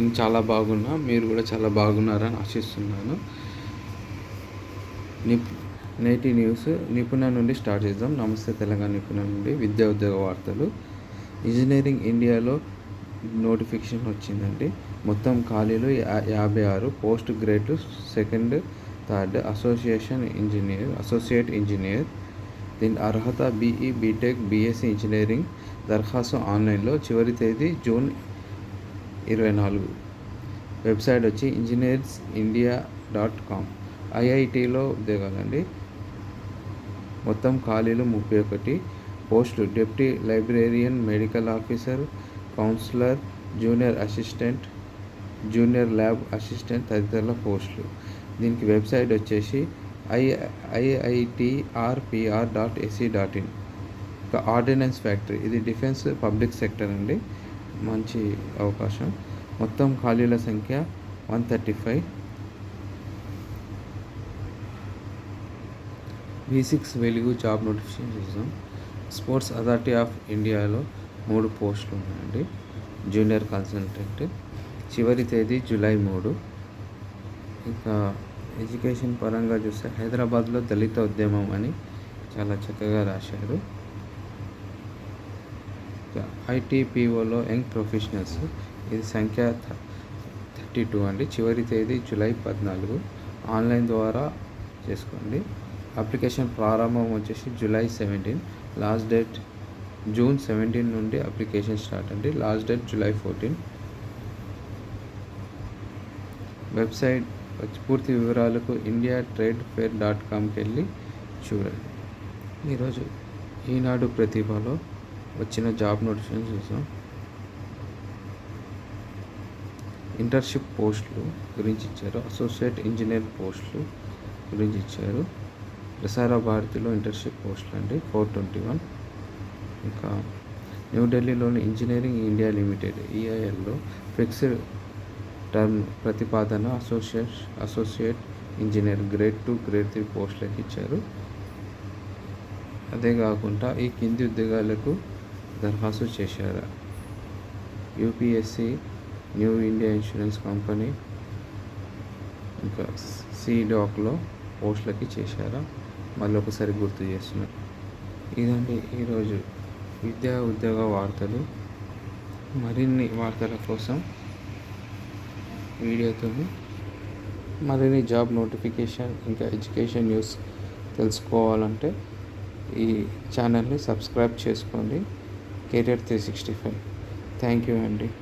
నేను చాలా బాగున్నా మీరు కూడా చాలా బాగున్నారని ఆశిస్తున్నాను. నిప్ నేటి న్యూస్ నిపుణ నుండి స్టార్ట్ చేద్దాం. నమస్తే తెలంగాణ నిపుణ నుండి విద్యా ఉద్యోగ వార్తలు. ఇంజనీరింగ్ ఇండియాలో నోటిఫికేషన్ వచ్చిందండి. మొత్తం ఖాళీలు యాభై ఆరు post grade second third association engineer associate engineer. దీని అర్హత బీఈ బీటెక్ బీఎస్సీ ఇంజనీరింగ్ దరఖాస్తు ఆన్లైన్లో చివరి తేదీ జూన్ ఇరవై నాలుగు వెబ్సైట్ వచ్చి ఇంజనీర్స్ ఇండియా డాట్ కామ్ ఐఐటిలో ఉద్యోగాలండి. మొత్తం ఖాళీలు ముప్పై ఒకటి. పోస్టులు deputy librarian medical officer counsellor junior assistant junior lab assistant తదితరుల పోస్టులు. దీనికి వెబ్సైట్ వచ్చేసి I IITRPR dot SC dot in. Ordnance factory. ఇది డిఫెన్స్ పబ్లిక్ సెక్టర్ అండి. మంచి అవకాశం. మొత్తం ఖాళీల సంఖ్య one thirty five. V six Velugu job notification చూద్దాం. స్పోర్ట్స్ అథారిటీ ఆఫ్ ఇండియాలో మూడు పోస్టులు ఉన్నాయండి. Junior consultant. చివరి తేదీ జూలై మూడు. ఇంకా ఎడ్యుకేషన్ పరంగా చూస్తే హైదరాబాద్లో దళిత ఉద్యమం అని చాలా చక్కగా రాశారు. ఐటీపీఓలో యంగ్ ప్రొఫెషనల్స్. ఇది సంఖ్య థర్టీ టూ అండి. చివరి తేదీ జూలై పద్నాలుగు. ఆన్లైన్ ద్వారా చేసుకోండి. అప్లికేషన్ ప్రారంభం వచ్చేసి July seventeen. Last date June seventeen నుండి అప్లికేషన్ స్టార్ట్ అండి. Last date July fourteen. Website పూర్తి వివరాలకు ఇండియా ట్రేడ్ ఫేర్ డాట్ కామ్కి వెళ్ళి చూడండి. ఈరోజు ఈనాడు ప్రతిభలో వచ్చిన జాబ్ నోటిఫికేషన్ చూసాం. ఇంటర్న్షిప్ పోస్టులు గురించి ఇచ్చారు. అసోసియేట్ ఇంజనీర్ పోస్టులు గురించి ఇచ్చారు. ప్రసార భారతిలో ఇంటర్న్షిప్ పోస్టులు అండి. ఫోర్ ట్వంటీ వన్ ఇంకా న్యూఢిల్లీలోని ఇంజనీరింగ్ ఇండియా లిమిటెడ్ ఈఐఎల్లో ఫిక్స్డ్ టర్మ్ ప్రతిపాదన associate associate engineer grade two grade three పోస్టులకు ఇచ్చారు. అదే కాకుండా ఈ కింది ఉద్యోగాలకు దరఖాస్తు చేశారా. UPSC new India insurance company ఇంకా సిడాక్లో పోస్టులకి చేశారా. మళ్ళీ ఒకసారి గుర్తు చేస్తున్నారు. ఇదండి ఈరోజు విద్యా ఉద్యోగ వార్తలు. మరిన్ని వార్తల కోసం వీడియోతో మరిన్ని జాబ్ నోటిఫికేషన్ ఇంకా ఎడ్యుకేషన్ న్యూస్ తెలుసుకోవాలంటే ఈ ఛానల్ని సబ్స్క్రైబ్ చేసుకోండి. Career three sixty five thank you అండి